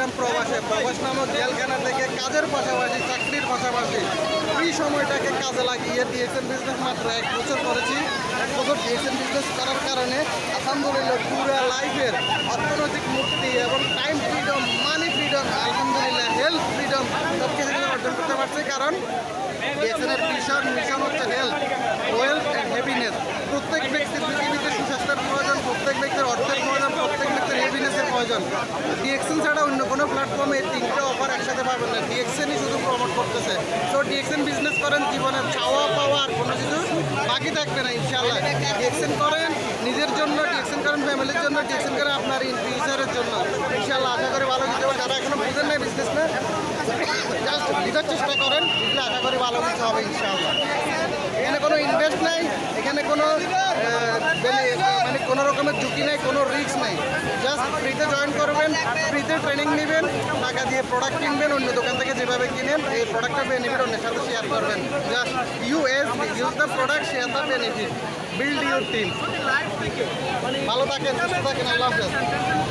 ছিলাম প্রবাসে প্রবাস নামক জেলখানা থেকে কাজের পাশাপাশি চাকরির পাশাপাশি ফ্রি সময়টাকে কাজে লাগিয়ে ডিএসএন বিজনেস মাত্র এক বছর করেছি এক বছর ডিএসএন বিজনেস করার কারণে, আলহামদুলিল্লাহ পুরো লাইফের অর্থনৈতিক মুক্তি এবং টাইম ফ্রিডম মানি ফ্রিডম আলহামদুলিল্লাহ হেলথ ফ্রিডম সব কিছু অর্জন করতে পারছি। কারণ ডিএসএনের মিশন মিশন হচ্ছে হেলথ ওয়েলথ অ্যান্ড হ্যাপিনেস প্রত্যেক ব্যক্তির পৃথিবীতে সুস্বাস্থ্যের প্রয়োজন, প্রত্যেক ব্যক্তির অর্থের প্রয়োজন, প্রত্যেক ব্যক্তির হ্যাপিনেসের প্রয়োজন। ডিএক্সএন ছাড়া অন্য কোনো প্ল্যাটফর্মে এই তিনটে অফার একসাথে পাবেন না। ডিএক্সএনই শুধু প্রমোট করতেছে। তো ডিএক্সএন বিজনেস করেন জীবনে চাওয়া পাওয়া আর কোনো কিছু বাকি থাকবে না ইনশাল্লাহ ডিএক্সএন করেন নিজের জন্য ডিএক্সএন করেন ফ্যামিলির জন্য ডিএক্সএন করেন আপনার ইন ফিউচারের জন্য। ইনশাল্লাহ আশা করি ভালো কিছু হবে। যারা এখনও বুঝেন নাই বিজনেস না জাস্ট বুঝার চেষ্টা করেন বুঝলে আশা করি ভালো কিছু হবে ইনশাল্লাহ এখানে কোনো ইনভেস্ট নাই এখানে কোনো আহ, মানে কোনো রকমের ঝুঁকি নাই কোনো রিস্ক নাই। করবেন ফ্রিতে ট্রেনিং নেবেন, টাকা দিয়ে প্রোডাক্ট কিনবেন, অন্য দোকান থেকে যেভাবে কিনেন, এই প্রোডাক্টটা বেনিফিট অন্যের সাথে শেয়ার করবেন। Just use use the product share the benefit build your team ভালো থাকেন, সুস্থ থাকেন, আল্লাহ হাফেজ।